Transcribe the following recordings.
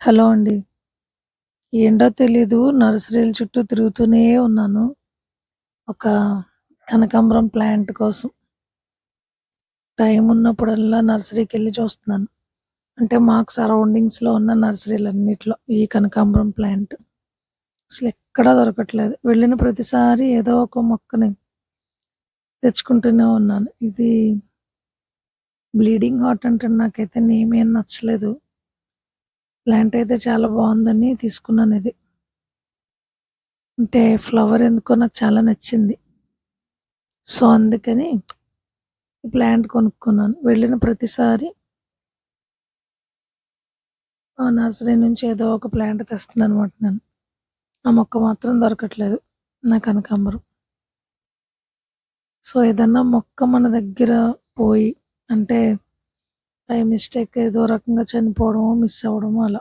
Hello అండి. ఏంటో తెలీదు నర్సరీల చుట్టూ తిరుగుతూనే ఉన్నాను. ఒక కనకాంబరం ప్లాంట్ కోసం. టైం ఉన్నప్పుడల్లా నర్సరీకెళ్ళి చూస్తున్నాను. అంటే మాకు సరౌండింగ్స్‌లో ఉన్న నర్సరీలన్నిట్లో ఈ కనకాంబరం ప్లాంట్. అసలు ఎక్కడా దొరకట్లేదు. వెళ్ళిన ప్రతిసారి ఏదో ఒక మొక్కని తెచ్చుకుంటూనే ఉన్నాను. ఇది బ్లీడింగ్ హార్ట్ అంటే నాకైతే నేమ్ ఏం నచ్చలేదు. ప్లాంట్ అయితే చాలా బాగుందని తీసుకున్నాను ఇది. అంటే ఫ్లవర్ ఎందుకో నాకు చాలా నచ్చింది. సో, అందుకని ఈ ప్లాంట్ కొనుక్కున్నాను. వెళ్ళిన ప్రతిసారి ఆ నర్సరీ నుంచి ఏదో ఒక ప్లాంట్ తెస్తున్నాననమాట నేను. ఆ మొక్క మాత్రం దొరకట్లేదు. నా కనకాంబరం. సో, ఏదన్నా మొక్క మన దగ్గర పోయి అంటే బై మిస్టేక్ ఏదో రకంగా చనిపోవడమో, మిస్ అవ్వడమో అలా.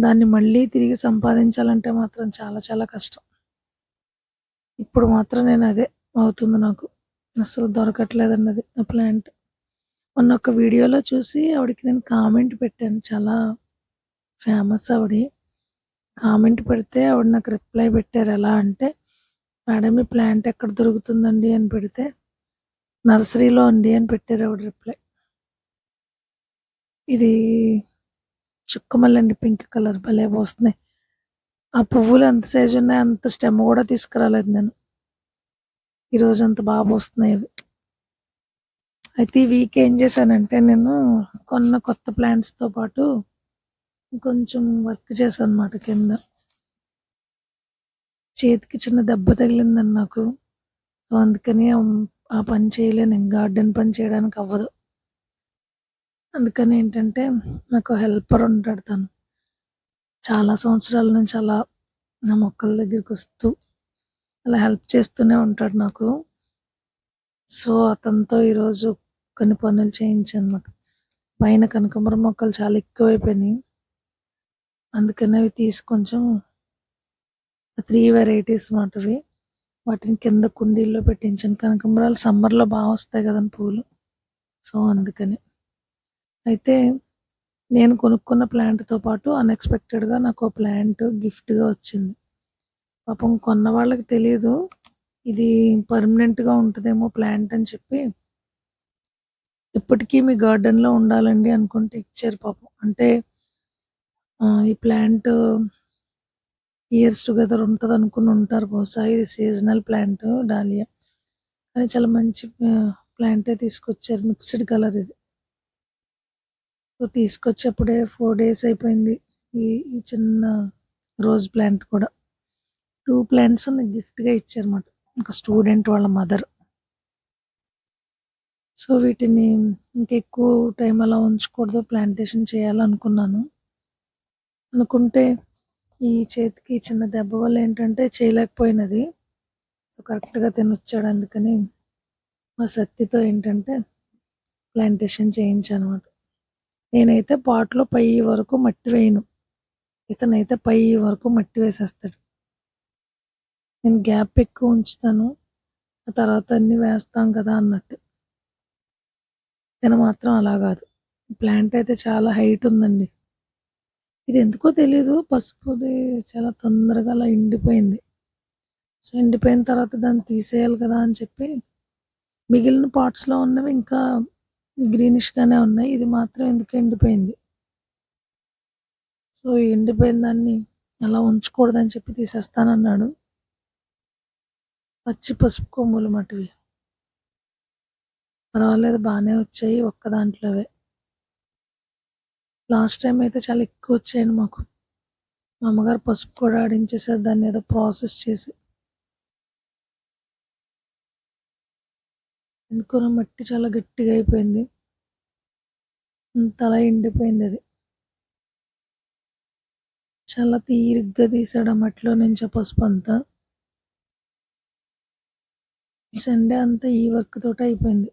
దాన్ని మళ్ళీ తిరిగి సంపాదించాలంటే మాత్రం చాలా చాలా కష్టం. ఇప్పుడు మాత్రం నేను అదే అవుతుంది నాకు. అసలు దొరకట్లేదన్నది నా ప్లాంట్. మొన్న ఒక వీడియోలో చూసి ఆవిడకి నేను కామెంట్ పెట్టాను. చాలా ఫేమస్ ఆవిడ. కామెంట్ పెడితే ఆవిడ నాకు రిప్లై పెట్టారు. ఎలా అంటే, "మేడం ఈ ప్లాంట్ ఎక్కడ దొరుకుతుందండి" అని పెడితే, "నర్సరీలో అండి" అని పెట్టారు ఆవిడ రిప్లై. ఇది చుక్కమల్లండి పింక్ కలర్ భలే పోస్తున్నాయి ఆ పువ్వులు ఎంత సైజు ఉన్నాయి అంత స్టెమ్ కూడా తీసుకురాలేదు నేను. ఈరోజు అంత బాగా పోస్తున్నాయి అవి. అయితే ఈ వీక్ ఏం చేశానంటే నేను కొన్న కొత్త ప్లాంట్స్‌తో పాటు కొంచెం వర్క్ చేశానన్నమాట కింద. చేతికి చిన్న దెబ్బ తగిలిందండి నాకు. సో, అందుకని ఆ పని చేయలేను. గార్డెన్ పని చేయడానికి అవ్వదు. అందుకని ఏంటంటే నాకు హెల్పర్ ఉంటాడు తను. చాలా సంవత్సరాల నుంచి అలా నా మొక్కల దగ్గరికి వస్తూ అలా హెల్ప్ చేస్తూనే ఉంటాడు నాకు. సో, అతనితో ఈరోజు కొన్ని పనులు చేయించానన్నమాట. పైన కనకాంబరం మొక్కలు చాలా ఎక్కువైపోయినాయి. అందుకని అవి తీసి కొంచెం త్రీ వెరైటీస్ అన్నమాటవి వాటిని కింద కుండీల్లో పెట్టించాను. కనకాంబరాలు సమ్మర్‌లో బాగా వస్తాయి కదండి పూలు. సో, అందుకని. అయితే నేను కొనుక్కున్న ప్లాంట్‌తో పాటు అన్‌ఎక్స్‌పెక్టెడ్‌గా నాకు ప్లాంట్ గిఫ్ట్‌గా వచ్చింది. పాపం కొన్న వాళ్ళకి తెలియదు ఇది పర్మనెంట్‌గా ఉంటుందేమో ప్లాంట్ అని చెప్పి ఇప్పటికీ మీ గార్డెన్‌లో ఉండాలండి అనుకుంటే ఇచ్చారు పాపం. అంటే ఈ ప్లాంట్ ఇయర్స్ టుగెదర్ అనుకుని ఉంటారు బహుశా. ఇది సీజనల్ ప్లాంట్ డాలియా. కానీ చాలా మంచి ప్లాంటే తీసుకొచ్చారు. మిక్స్డ్ కలర్ ఇది. సో, తీసుకొచ్చి అప్పుడే 4 డేస్ అయిపోయింది. ఈ ఈ చిన్న రోజ్ ప్లాంట్ కూడా. టూ ప్లాంట్స్ నాకు గిఫ్ట్‌గా ఇచ్చారన్నమాట. ఒక స్టూడెంట్ వాళ్ళ మదర్. సో, వీటిని ఇంకెక్కువ టైం అలా ఉంచకూడదు. ప్లాంటేషన్ చేయాలనుకున్నాను. అనుకుంటే ఈ చేతికి చిన్న దెబ్బ వల్ల ఏంటంటే చేయలేకపోయినది. సో, కరెక్ట్‌గా తినొచ్చాడు. అందుకని మా సత్తితో ఏంటంటే ప్లాంటేషన్ చేయించానన్నమాట. నేనైతే పాట్‌లో పై వరకు మట్టి వేయను. ఇతనైతే పై వరకు మట్టి వేసేస్తాడు. నేను గ్యాప్ ఎక్కువ ఉంచుతాను. ఆ తర్వాత అన్నీ వేస్తాం కదా అన్నట్టు. ఇతను మాత్రం అలా కాదు. ప్లాంట్ అయితే చాలా హైట్ ఉందండి. ఇది ఎందుకో తెలీదు పసుపుది చాలా తొందరగా అలా ఎండిపోయింది. సో, ఎండిపోయిన తర్వాత దాన్ని తీసేయాలి కదా అని చెప్పి మిగిలిన పార్ట్స్లో ఉన్నవి ఇంకా గ్రీనిష్‌గానే ఉన్నాయి. ఇది మాత్రం ఎందుకు ఎండిపోయింది. సో, ఎండిపోయిన దాన్ని అలా ఉంచకూడదని చెప్పి తీసేస్తానన్నాడు. పచ్చి పసుపు కొమ్ములు మటివి. పర్వాలేదు బాగానే వచ్చాయి ఒక్క దాంట్లోవే. లాస్ట్ టైం అయితే చాలా ఎక్కువ వచ్చాయండి మాకు. మా అమ్మగారు పసుపు కూడా ఆడించేసారు దాన్ని ఏదో ప్రాసెస్ చేసి. ఎందుకో మట్టి చాలా గట్టిగా అయిపోయింది. తల ఎండిపోయింది అది. చాలా తీరిగ్గా తీసాడు ఆ మట్టిలో నుంచి పసుపు అంతా. ఈ సండే అంతా ఈ వర్క్ తోట అయిపోయింది.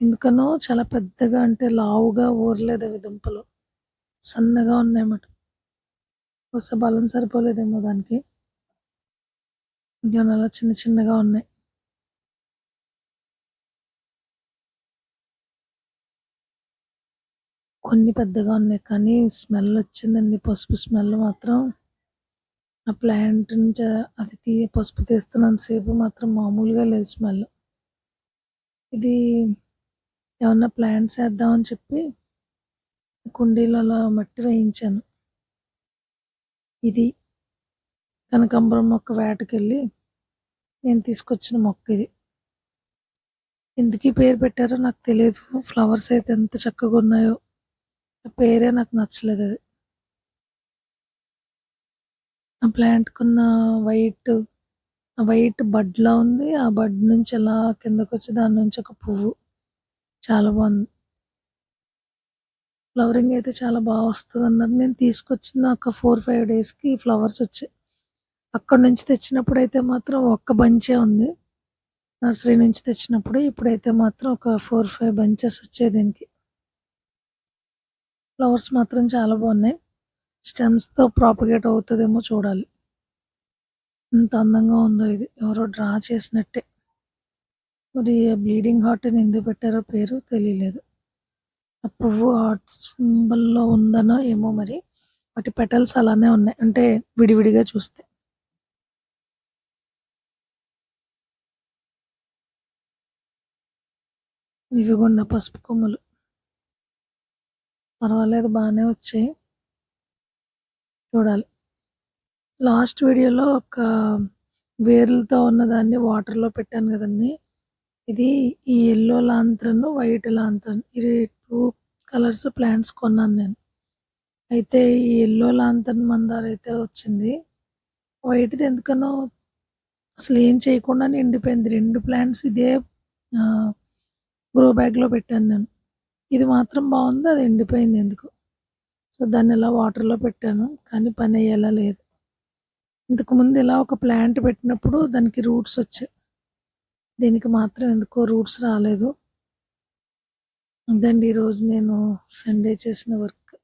ఎందుకనో చాలా పెద్దగా అంటే లావుగా ఊరలేదు అవి దుంపలు. సన్నగా ఉన్నాయన్నమాట. బహుశా బలం సరిపోలేదేమో దానికి. ఇంకా అలా చిన్న చిన్నగా ఉన్నాయి. కొన్ని పెద్దగా ఉన్నాయి కానీ స్మెల్ వచ్చిందండి. పసుపు స్మెల్ మాత్రం. ఆ ప్లాంట్ నుంచి అది తీ పసుపు తీస్తున్నంతసేపు మాత్రం మామూలుగా లేదు స్మెల్. ఇది ఏమన్నా ప్లాంట్స్ వేద్దామని చెప్పి కుండీలో అలా మట్టి వేయించాను. ఇది కనకాంబరం మొక్క వేటకెళ్ళి నేను తీసుకొచ్చిన మొక్క ఇది. ఎందుకు పేరు పెట్టారో నాకు తెలియదు ఫ్లవర్స్ అయితే ఎంత చక్కగా ఉన్నాయో. పేరే నాకు నచ్చలేదు అది. ఆ ప్లాంట్కున్న వైట్ ఆ వైట్ బడ్లా ఉంది. ఆ బడ్ నుంచి అలా కిందకు వచ్చి దాని నుంచి ఒక పువ్వు. చాలా బాగుంది. ఫ్లవరింగ్ అయితే చాలా బాగా వస్తుంది అన్నారు. నేను తీసుకొచ్చిన ఒక ఫోర్ ఫైవ్ డేస్కి ఫ్లవర్స్ వచ్చాయి. అక్కడ నుంచి తెచ్చినప్పుడు అయితే మాత్రం ఒక్క బంచే ఉంది. నర్సరీ నుంచి తెచ్చినప్పుడు ఇప్పుడైతే మాత్రం ఒక ఫోర్ ఫైవ్ బంచెస్ వచ్చాయి దీనికి. ఫ్లవర్స్ మాత్రం చాలా బాగున్నాయి. స్టెమ్స్తో ప్రాపగేట్ అవుతుందేమో చూడాలి. ఎంత అందంగా ఉందో ఇది. ఎవరో డ్రా చేసినట్టే. మరి బ్లీడింగ్ హార్ట్ అని ఎందుకు పెట్టారో పేరు తెలియలేదు. ఆ పువ్వు హార్ట్ సింబల్లో ఉందనో ఏమో మరి. వాటి పెటల్స్ అలానే ఉన్నాయి. అంటే విడివిడిగా చూస్తే. ఇవి కూడా పసుపు కొమ్మలు. పర్వాలేదు బాగానే వచ్చాయి. చూడాలి. లాస్ట్ వీడియోలో ఒక వేర్లతో ఉన్నదాన్ని వాటర్లో పెట్టాను కదండి. ఇది ఈ ఎల్లో లాంత్రన్ వైట్ లాంత్రన్ ఇది టూ కలర్స్ ప్లాంట్స్ కొన్నాను నేను. అయితే ఈ ఎల్లో లాంతన్ మందార అయితే వచ్చింది. వైట్ది ఎందుకనో అసలు ఏం చేయకుండా ఎండిపోయింది. రెండు ప్లాంట్స్ ఇదే గ్రో బ్యాగ్లో పెట్టాను నేను. ఇది మాత్రం బాగుంది అది ఎండిపోయింది ఎందుకు. సో దాన్ని ఇలా వాటర్లో పెట్టాను కానీ పని అయ్యేలా లేదు. ఇంతకుముందు ఇలా ఒక ప్లాంట్ పెట్టినప్పుడు దానికి రూట్స్ వచ్చాయి. దీనికి మాత్రం ఎందుకో రూట్స్ రాలేదు. ఇదండి ఈరోజు నేను సండే చేసిన వర్క్.